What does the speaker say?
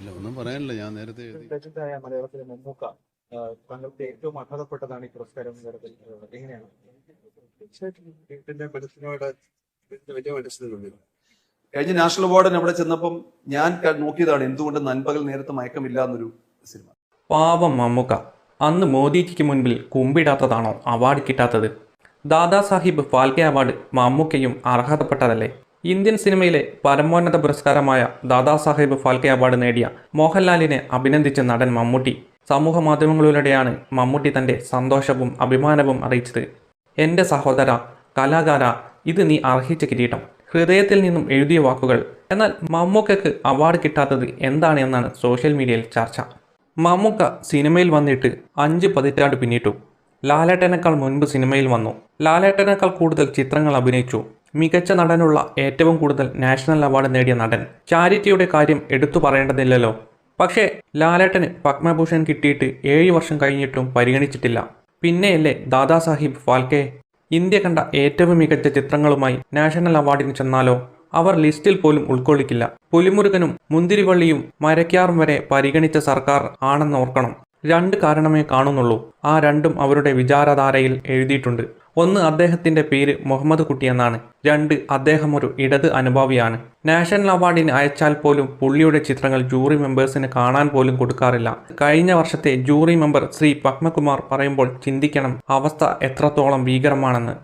ഇല്ല ഒന്നും പറയാനില്ല. ഞാൻ നേരത്തെ എഴുതി. രചിതായ മലയാളത്തിലെ മമ്മൂക്ക താങ്കൾക്ക് ഏറ്റവും അർഹതപ്പെട്ടതാണ് ഈ പുരസ്കാരം എങ്ങനെയാണ്? തീർച്ചയായിട്ടും വീട്ടിന്റെ മനസ്സിനോട് വലിയ മനസ്സിലുണ്ട് കഴിഞ്ഞ നാഷണൽ അവാർഡിന് അവിടെ ചെന്നപ്പം ഞാൻ നോക്കിയതാണ് എന്തുകൊണ്ട് നൻപകൽ നേരത്തെ മയക്കമില്ല എന്നൊരു സിനിമ. പാവം മമ്മൂക്ക. അന്ന് മോദിജിക്ക് മുൻപിൽ കുമ്പിടാത്തതാണോ അവാർഡ് കിട്ടാത്തത്? ദാദാ സാഹിബ് ഫാൽക്കെ അവാർഡ് മമ്മൂക്കയും അർഹതപ്പെട്ടതല്ലേ? ഇന്ത്യൻ സിനിമയിലെ പരമോന്നത പുരസ്കാരമായ ദാദാസാഹേബ് ഫാൽക്കെ അവാർഡ് നേടിയ മോഹൻലാലിനെ അഭിനന്ദിച്ച നടൻ മമ്മൂട്ടി. സമൂഹ മാധ്യമങ്ങളിലൂടെയാണ് മമ്മൂട്ടി തന്റെ സന്തോഷവും അഭിമാനവും അറിയിച്ചത്. എന്റെ സഹോദര കലാകാര ഇത് നീ അർഹിച്ച കിരീടം. ഹൃദയത്തിൽ നിന്നും എഴുതിയ വാക്കുകൾ. എന്നാൽ മമ്മൂക്കക്ക് അവാർഡ് കിട്ടാത്തത് എന്താണ് എന്നാണ് സോഷ്യൽ മീഡിയയിൽ ചർച്ച. മമ്മൂക്ക സിനിമയിൽ വന്നിട്ട് അഞ്ച് പതിറ്റാണ്ട് പിന്നിട്ടു. ലാലേട്ടനേക്കാൾ മുൻപ് സിനിമയിൽ വന്നു. ലാലേട്ടനേക്കാൾ കൂടുതൽ ചിത്രങ്ങൾ അഭിനയിച്ചു. മികച്ച നടനുള്ള ഏറ്റവും കൂടുതൽ നാഷണൽ അവാർഡ് നേടിയ നടൻ ചാരിറ്റിയുടെ കാര്യം എടുത്തു പറയേണ്ടതില്ലല്ലോ. പക്ഷേ ലാലേട്ടന് പത്മഭൂഷൺ കിട്ടിയിട്ട് ഏഴ് വർഷം കഴിഞ്ഞിട്ടും പരിഗണിച്ചിട്ടില്ല. പിന്നെയല്ലേ ദാദാസാഹിബ് ഫാൽക്കെ? ഇന്ത്യ കണ്ട ഏറ്റവും മികച്ച ചിത്രങ്ങളുമായി നാഷണൽ അവാർഡിന് ചെന്നാലോ? അവർ ലിസ്റ്റിൽ പോലും ഉൾക്കൊള്ളിക്കില്ല. പുലിമുരുകനും മുന്തിരിവള്ളിയും മരക്കാറും വരെ പരിഗണിച്ച സർക്കാർ ആണെന്ന് ഓർക്കണം. രണ്ട് കാരണമേ കാണുന്നുള്ളൂ. ആ രണ്ടും അവരുടെ വിചാരധാരയിൽ എഴുതിയിട്ടുണ്ട്. ഒന്ന് അദ്ദേഹത്തിന്റെ പേര് മുഹമ്മദ് കുട്ടി എന്നാണ്. രണ്ട് അദ്ദേഹം ഒരു ഇടത് അനുഭാവിയാണ്. നാഷണൽ അവാർഡിന് അയച്ചാൽ പോലും പുള്ളിയുടെ ചിത്രങ്ങൾ ജൂറി മെമ്പേഴ്സിന് കാണാൻ പോലും കൊടുക്കാറില്ല. കഴിഞ്ഞ വർഷത്തെ ജൂറി മെമ്പർ ശ്രീ പത്മകുമാർ പറയുമ്പോൾ ചിന്തിക്കണം അവസ്ഥ എത്രത്തോളം ഭീകരമാണെന്ന്.